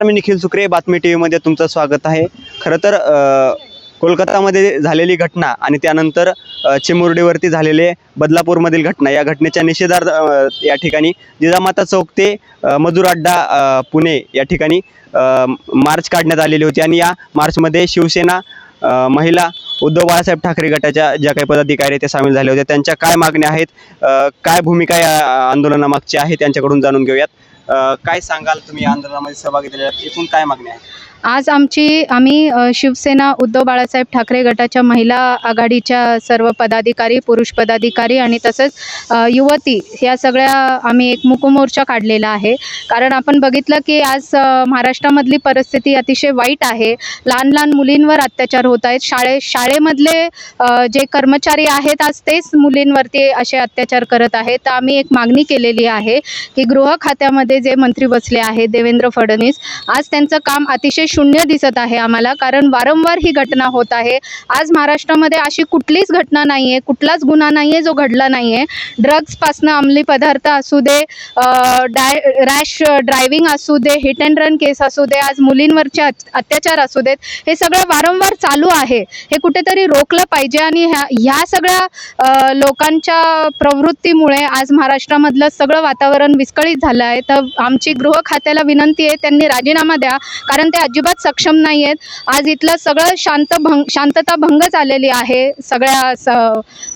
मी निखिल सुक्रे बातमी टी व्हीमध्ये तुमचं स्वागत आहे. खरं तर कोलकातामध्ये झालेली घटना आणि त्यानंतर चिमुरडीवरती झालेले बदलापूरमधील घटना या घटनेच्या निषेधार्थ या ठिकाणी जिजामाता चौक ते मजूर अड्डा पुणे या ठिकाणी मार्च काढण्यात आलेली होती. आणि या मार्चमध्ये शिवसेना महिला उद्धव बाळासाहेब ठाकरे गटाच्या ज्या काही पदाधिकारी ते सामील झाले होते. त्यांच्या काय मागण्या आहेत? काय भूमिका या आंदोलनामागची आहे? त्यांच्याकडून जाणून घेऊयात. अ, काय सांगाल तुम्ही आंदोलनामध्ये सहभागी झालेल्या एकूण काय मागणी आहे आज आमची आम्ही अ, शिवसेना उद्धव बाळासाहेब ठाकरे गटाच्या महिला आघाडीच्या सर्व पदाधिकारी पुरुष पदाधिकारी आणि तसंच अ, युवती या सगळ्या आम्ही एक मुकमोर्चा काढलेला आहे. कारण आपण बघितलं की आज अ, महाराष्ट्रामधली परिस्थिती अतिशय वाईट आहे. लहान लहान मुलींवर अत्याचार होत आहेत. शाळे शाळेमधले अ, जे कर्मचारी आहेत आज तेच मुलींवरती असे अत्याचार करत आहेत. तर आम्ही एक मागणी केलेली आहे की गृह खात्यामध्ये जे मंत्री बसले आहेत देवेंद्र फडणवीस आज त्यांचं काम अतिशय शून्य दिसत आहे आम्हाला कारण वारंवार ही घटना होत आहे. आज महाराष्ट्रामध्ये अशी कुठलीच घटना नाही आहे कुठलाच गुन्हा नाही आहे जो घडला नाही आहे ड्रग्सपासनं अंमली पदार्थ असू दे डाय रॅश ड्रायव्हिंग असू दे हिट अँड रन केस असू दे आज मुलींवरचे अत्याचार असू देत हे सगळं वारंवार चालू आहे. हे कुठेतरी रोखलं पाहिजे आणि ह्या ह्या सगळ्या लोकांच्या प्रवृत्तीमुळे आज महाराष्ट्रामधलं सगळं वातावरण विस्कळीत झालं आहे. तर आमची गृह खात्याला विनंती आहे त्यांनी राजीनामा द्या कारण ते अजिबात सक्षम नाही आहेत आज इथलं सगळं शांत भंग शांतता भंग झालेली आहे सगळ्या स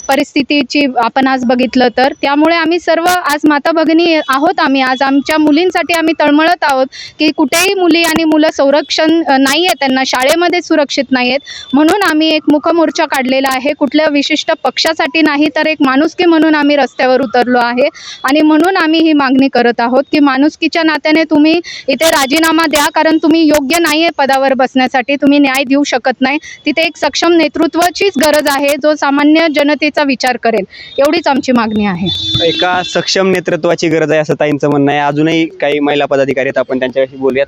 परिस्थितीची आपण आज बघितलं तर. त्यामुळे आम्ही सर्व आज माता भगिनी आहोत आम्ही. आज आमच्या मुलींसाठी आम्ही तळमळत आहोत की कुठेही मुली आणि मुलं संरक्षण नाही आहे त्यांना शाळेमध्ये सुरक्षित नाही आहेत म्हणून आम्ही एक मुखमोर्चा काढलेला आहे. कुठल्या विशिष्ट पक्षासाठी नाही तर एक माणुसकी म्हणून आम्ही रस्त्यावर उतरलो आहे. आणि म्हणून आम्ही ही मागणी करत आहोत की माणुसकीच्या नात्याने तुम्ही इथे राजीनामा द्या कारण तुम्ही योग्य नाही आहे पदावर बसण्यासाठी तुम्ही न्याय देऊ शकत नाही. तिथे एक सक्षम नेतृत्वाचीच गरज आहे जो सामान्य जनतेचा विचार करेल. एवढीच आमची मागणी आहे. एका सक्षम नेतृत्वाची गरज आहे असं ताईंचं म्हणणं आहे. अजूनही काही महिला पदाधिकारी आहेत आपण त्यांच्याशी बोलूयात.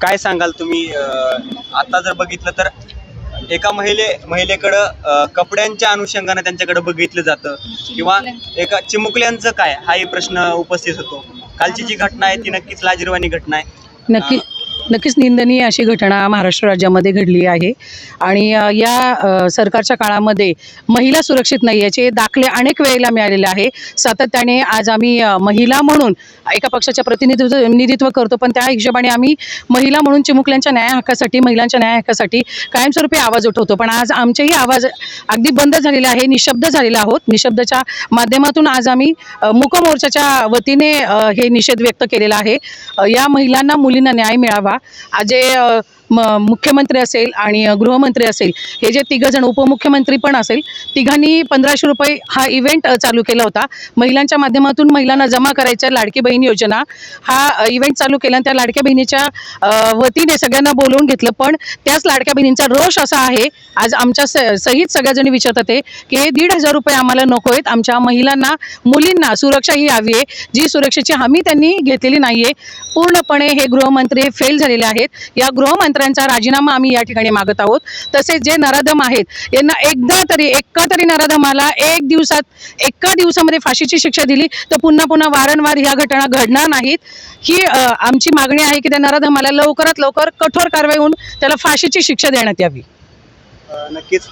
काय सांगाल तुम्ही? आता जर बघितलं तर एका महिले महिलेकडं कपड्यांच्या अनुषंगाने त्यांच्याकडे बघितलं जातं. किंवा एका चिमुकल्यांचं काय? हाही प्रश्न उपस्थित होतो. कालची जी घटना आहे ती नक्कीच लाजिरवाणी घटना आहे. नक्की नक्कीच निंदनीय अशी घटना महाराष्ट्र राज्यामध्ये घडली आहे. आणि या सरकारच्या काळामध्ये महिला सुरक्षित नाही याचे दाखले अनेक वेळेला मिळालेले आहे. सातत्याने आज आम्ही महिला म्हणून एका पक्षाच्या प्रतिनिधित्व निधित्व करतो पण त्या हिशोबाने आम्ही महिला म्हणून चिमुकल्यांच्या न्याय हक्कासाठी महिलांच्या न्याय हक्कासाठी कायमस्वरूपी आवाज उठवतो. पण आज आमचेही आवाज अगदी बंद झालेले आहे निशब्द झालेला आहोत. निशब्दच्या माध्यमातून आज आम्ही मुकमोर्चाच्या वतीने हे निषेध व्यक्त केलेला आहे. या महिलांना मुलींना न्याय मिळावा आज जे अ, म मुख्यमंत्री असेल आणि गृहमंत्री असेल हे जे तिघंजण उपमुख्यमंत्री पण असेल तिघांनी पंधराशे रुपये हा इव्हेंट चालू केला होता. महिलांच्या माध्यमातून महिलांना जमा करायच्या लाडकी बहीण योजना. हा इव्हेंट चालू केला आणि त्या लाडक्या बहिणीच्या वतीने सगळ्यांना बोलवून घेतलं. पण त्याच लाडक्या बहिणींचा रोष असा आहे आज आमच्या स सहित सगळ्याजणी विचारतात आहे की हे दीड हजार रुपये आम्हाला नको आहेत. आमच्या महिलांना मुलींना सुरक्षा ही हवी आहे जी सुरक्षेची हमी त्यांनी घेतलेली नाही आहे पूर्णपणे हे गृहमंत्री फेल झालेले आहेत. या गृहमंत्र्यांचा राजीनामा आम्ही या ठिकाणी मागत आहोत. तसेच जे नराधम आहेत यांना एकदा तरी एका तरी नराधमाला एक दिवसात एका दिवसामध्ये फाशीची शिक्षा दिली तर पुन्हा पुन्हा वारंवार ह्या घटना घडणार नाहीत. ही आमची मागणी आहे की त्या नराधमाला लवकरात लवकर कठोर कारवाई होऊन त्याला फाशीची शिक्षा देण्यात यावी. नक्कीच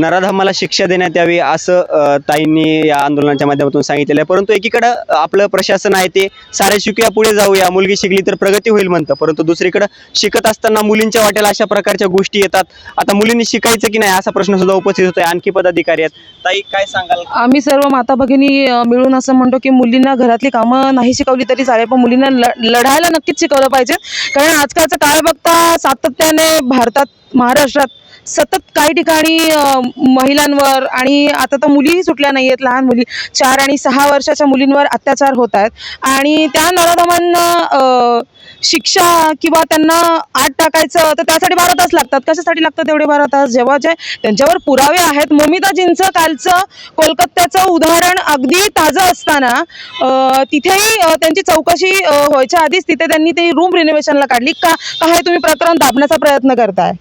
नराधमाला शिक्षा देण्यात यावी असं ताईंनी या आंदोलनाच्या माध्यमातून सांगितलेलं आहे. परंतु एकीकडं आपलं प्रशासन आहे ते सारे शिकूया पुढे जाऊया. मुलगी शिकली तर प्रगती होईल म्हणतं. परंतु दुसरीकडं शिकत असताना मुलींच्या वाट्याला अशा प्रकारच्या गोष्टी येतात. आता मुलींनी शिकायचं की नाही असा प्रश्न सुद्धा उपस्थित होतोय. आणखी पदाधिकारी आहेत. ताई काय सांगाल? आम्ही सर्व माता भगिनी मिळून असं म्हणतो की मुलींना घरातली कामं नाही शिकवली तरी चालेल पण मुलींना लढायला नक्कीच शिकवलं पाहिजे. कारण आजकालचा काळ बघता सातत्याने भारतात महाराष्ट्रात सतत काही ठिकाणी महिलांवर आणि आता तर मुलीही सुटल्या नाही आहेत लहान मुली. चार आणि सहा वर्षाच्या मुलींवर अत्याचार होत आहेत आणि त्या नराधमांना शिक्षा किंवा त्यांना आत टाकायचं तर त्यासाठी बारा तास लागतात. कशासाठी लागतात तेवढे बारा तास जेव्हा जे त्यांच्यावर पुरावे आहेत मोमिताजींचं कालचं कोलकात्याचं उदाहरण अगदी ताजं असताना तिथेही त्यांची चौकशी व्हायच्या आधीच तिथे त्यांनी ती रूम रिनोव्हेशनला काढली. का काय तुम्ही प्रकरण दाबण्याचा प्रयत्न करताय?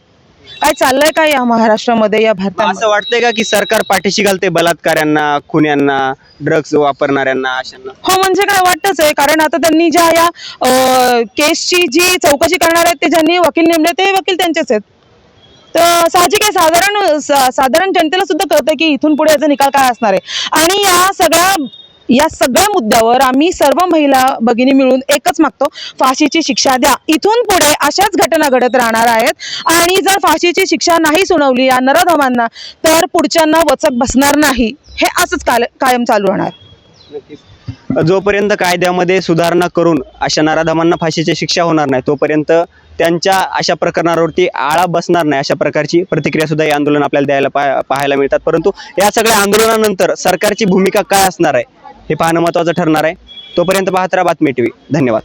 काय चाललंय काय या महाराष्ट्रामध्ये या भारतामध्ये? असं वाटतंय का की सरकार पाठीशी घालते बलात्काऱ्यांना खुन्यांना ड्रग्ज वापरणाऱ्यांना अशांना? हो म्हणजे काय वाटतच आहे कारण आता त्यांनी ज्या या अं, केसची जी चौकशी करणार आहेत ते ज्यांनी वकील नेमले ते वकील त्यांचेच आहेत. तर साहजिक आहे साधारण सा- साधारण जनतेला सुद्धा कळतं की इथून पुढे याचा निकाल काय असणार आहे. आणि या सगळ्या या सगळ्या मुद्द्यावर आम्ही सर्व महिला भगिनी मिळून एकच मागतो फाशीची शिक्षा द्या. इथून पुढे अशाच घटना घडत राहणार आहेत. आणि जर फाशीची शिक्षा नाही सुनावली या नराधमांना तर पुढच्यांना वचक बसणार नाही. हे असंच काल- कायम चालू राहणार. जोपर्यंत कायद्यामध्ये सुधारणा करून अशा नराधमांना फाशीची शिक्षा होणार नाही तोपर्यंत त्यांच्या अशा प्रकरणावरती आळा बसणार नाही अशा प्रकारची प्रतिक्रिया सुद्धा हे आंदोलन आपल्याला द्यायला पाहायला मिळतात. परंतु या सगळ्या आंदोलनानंतर सरकारची भूमिका काय असणार आहे? हे पाहणं महत्त्वाचं ठरणार आहे. तोपर्यंत पाहत राहा बातमी टी धन्यवाद.